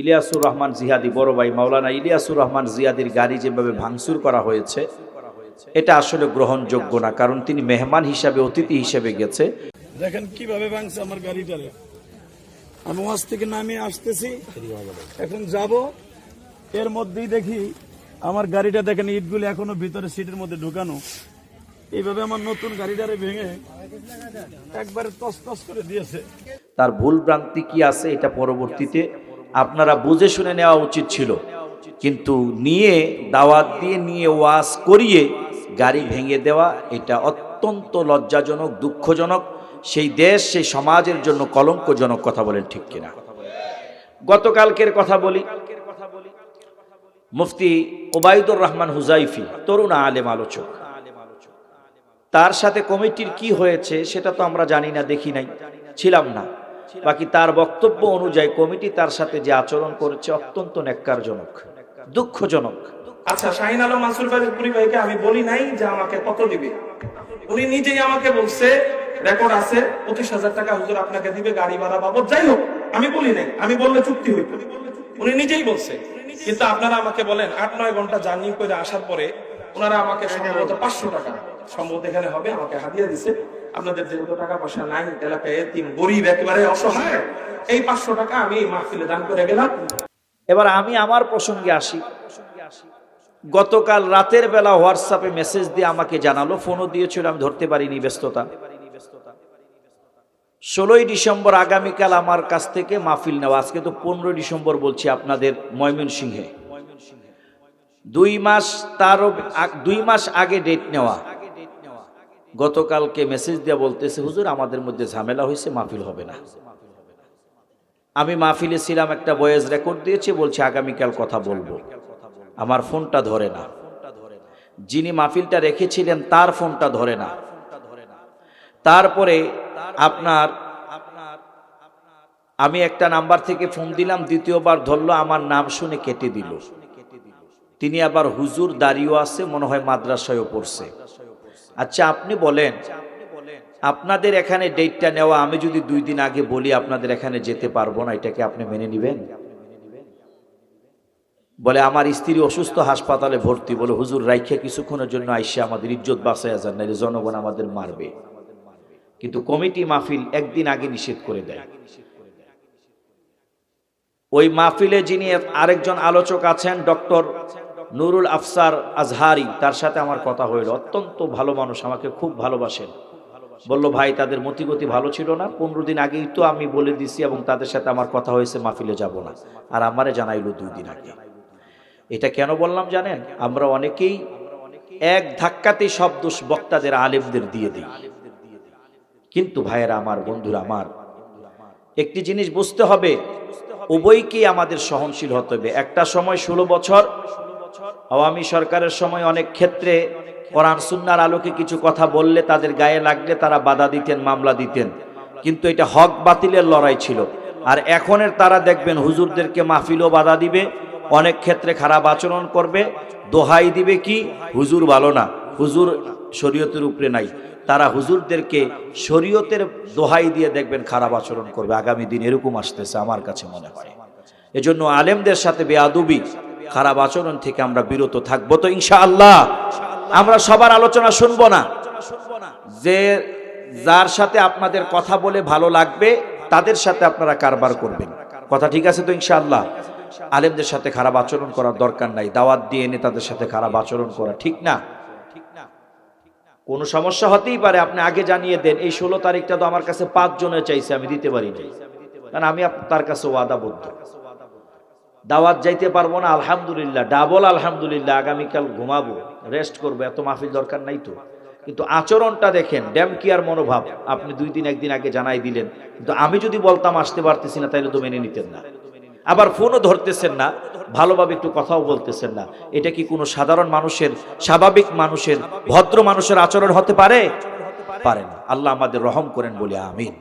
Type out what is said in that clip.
ইলিয়াসুর রহমান জিহাদি বড় ভাই মাওলানা ইলিয়াসুর রহমান জিয়াদির গাড়ি যেভাবে ভাঙচুর করা হয়েছে এটা আসলে গ্রহণযোগ্য না কারণ তিনি মেহমান হিসাবে অতিথি হিসেবে গেছে। দেখেন কীভাবে ভাঙছে আমার গাড়িটারে। আমি ওয়াজ থেকে নামিয়ে আসতেছি এখন যাব। এর মধ্যেই দেখি আমার গাড়িটা দেখেন ইটগুলি এখনও ভিতরে সিটের মধ্যে ঢুকানো। এইভাবে আমার নতুন গাড়িটারে ভেঙে একবারে তস তস করে দিয়েছে। তার ভুল ভ্রান্তি কি আছে এটা পরবর্তীতে আপনারা বুঝে শুনে নেওয়া উচিত ছিল। কিন্তু নিয়ে, দাওয়াত দিয়ে নিয়ে, ওয়াজ করিয়ে গাড়ি ভেঙে দেওয়া, এটা অত্যন্ত লজ্জাজনক, দুঃখজনক। সেই দেশ, সেই সমাজের জন্য কলঙ্কজনক কথা বলেন ঠিক কিনা। গতকালকের কথা বলি। মুফতি ওবায়দুর রহমান হুজাইফি, তরুণ আলেম আলোচক। তার সাথে কমিটির কি হয়েছে, সেটা তো আমরা জানি না, দেখি নাই। ছিলাম না। বাকি তার বক্তব্য অনুযায়ী কমিটি তার সাথে যে আচরণ করেছে অত্যন্ত ন্যাক্কারজনক, দুঃখজনক। আচ্ছা শাহিন আলম মাসুর পুরি ভাইকে আমি বলি নাই যে আমাকে কত দিবে। উনি নিজেই আমাকে বলছে রেকর্ড আছে, পঁচিশ হাজার টাকা হুজুর আপনাকে দিবে, গাড়ি ভাড়া বাবদ, যাই হোক, আমি বলি নাই, আমি বললে চুক্তি হইত। উনি নিজেই বলছে, কিন্তু আপনারা আমাকে বলেন, আট নয় ঘণ্টা জার্নি করে আসার পরে ওনারা আমাকে সম্ভবত পাঁচশো টাকা, সম্ভবত এখানে হবে, আমাকে হাদিয়া দিছে। আপনাদের যেহেতু টাকা পয়সা নাই এলাকায় তিন গরিব একেবারে অসহায়। এই পাঁচশো টাকা আমি মাহফিলে দান করে গেলাম। এবার আমি আমার প্রসঙ্গে আসি। গতকাল রাতের বেলা হোয়াটসঅ্যাপে মেসেজ দিয়ে আমাকে জানালো, ফোনও দিয়েছিল, আমি ধরতে পারিনি ব্যস্ততা। ষোলোই ডিসেম্বর আগামীকাল আমার কাছ থেকে মাহফিল নেওয়া। আজকে তো পনেরোই ডিসেম্বর বলছি আপনাদের ময়মনসিংহে। দুই মাস তারও দুই মাস আগে ডেট নেওয়া। গতকালকে মেসেজ দিয়ে বলতেছে, হুজুর, আমাদের মধ্যে ঝামেলা হয়েছে মাহফিল হবে না। আমি মাহফিলে ছিলাম, একটা ভয়েস রেকর্ড দিয়েছি, বলছি, আগামীকাল কথা বলব। আমার ফোনটা ধরে না। যিনি মাহফিলটা রেখেছিলেন, তার ফোনটা ধরে না। তারপরে আপনার, আমি একটা নাম্বার থেকে ফোন দিলাম, দ্বিতীয়বার ধরলো, আমার নাম শুনে কেটে দিল। তিনি আবার হুজুর দাঁড়িয়েও আছে, মনে হয় মাদ্রাসায়ও পড়ছে। আচ্ছা আপনি বলেন, আপনাদের এখানে ডেটটা নেওয়া, আমি যদি দুই দিন আগে বলি আপনাদের এখানে যেতে পারব না, এটাকে আপনি মেনে নেবেন? বলে, আমার স্ত্রী অসুস্থ, হাসপাতালে ভর্তি। বলে, হুজুর, রাইখে কিছুক্ষণের জন্য আইসে আমাদের ইজ্জত বাঁচায় যান নাহলে জনগণ আমাদের মারবে। কিন্তু কমিটি মাহফিল একদিন আগে নিষেধ করে দেয়। ওই মাহফিলে যিনি আরেকজন আলোচক আছেন, ডক্টর নুরুল আফসার আজহারি, তার সাথে আমার কথা হইল। অত্যন্ত ভালো মানুষ, আমাকে খুব ভালোবাসেন। বলল, ভাই, তাদের মতিগতি ভালো ছিল না। পনেরো দিন আগেই তো আমি বলে দিছি এবং তাদের সাথে আমার কথা হয়েছে, মাহফিলে যাব না। আর আমারে জানাইলো দুই দিন আগে। এটা কেন বললাম জানেন? আমরা অনেকেই এক ধাক্কাতেই সব দোষ বক্তাদের, আলেমদের দিয়ে দিই। কিন্তু ভাইয়েরা, আমার বন্ধুরা, আমার, একটি জিনিস বুঝতে হবে। উভয়কেই আমাদের সহনশীল হতে হবে। একটা সময় ষোলো বছর আওয়ামী সরকারের সময় অনেক ক্ষেত্রে কোরআন, সুন্নার আলোকে কিছু কথা বললে তাদের গায়ে লাগলে তারা বাধা দিতেন, মামলা দিতেন। কিন্তু এটা হক বাতিলের লড়াই ছিল। আর এখনের তারা দেখবেন হুজুরদেরকে মাহফিলও বাধা দিবে, অনেক ক্ষেত্রে খারাপ আচরণ করবে, দোহাই দিবে কি? হুজুর ভালো না। হুজুর শরীয়তের উপরে নাই। তারা হুজুরদেরকে শরীয়তের দোহাই দিয়ে দেখবেন খারাপ আচরণ করবে। আগামী দিন এরকম আসতেছে আমার কাছে মনে হয়। এজন্য আলেমদের সাথে বেয়াদুবি খারাপ আচরণ থেকে আমরা বিরত থাকব তো ইনশাআল্লাহ। আমরা সবার আলোচনা শুনব না। যে যার সাথে আপনাদের কথা বলে ভালো লাগবে, তাদের সাথে আপনারা কারবার করবেন। কথা ঠিক আছে তো ইনশাআল্লাহ? আলেমদের সাথে খারাপ আচরণ করার দরকার নাই। দাওয়াত দিয়ে এনে তাদের সাথে খারাপ আচরণ করা ঠিক না? কোনো সমস্যা হতেই পারে, আপনি আগে জানিয়ে দেন, এই ষোলো তারিখটা তো আমার কাছে পাঁচ জনে চাইছে, আমি দিতে পারি নাই কারণ আমি তার কাছে ওয়াদাবদ্ধ। দাওয়াত যাইতে পারব না, আলহামদুলিল্লাহ ডাবল আলহামদুলিল্লাহ, আগামীকাল ঘুমাবো রেস্ট করব, এত মাহফিল দরকার নাই তো। কিন্তু আচরণটা দেখেন, ড্যাম কেয়ার মনোভাব? আপনি দুই দিন, একদিন আগে জানাই দিলেন, কিন্তু আমি যদি বলতাম আসতে পারতেছি না, তাইলে তো মেনে নিতেন না। আবার ফোনও ধরতেছেন না, ভালোভাবে একটু কথাও বলতেছেন না। এটা কি কোনো সাধারণ মানুষের, স্বাভাবিক মানুষের, ভদ্র মানুষের আচরণ হতে পারে? পারে না। আল্লাহ আমাদের রহম করেন বলে, আমিন।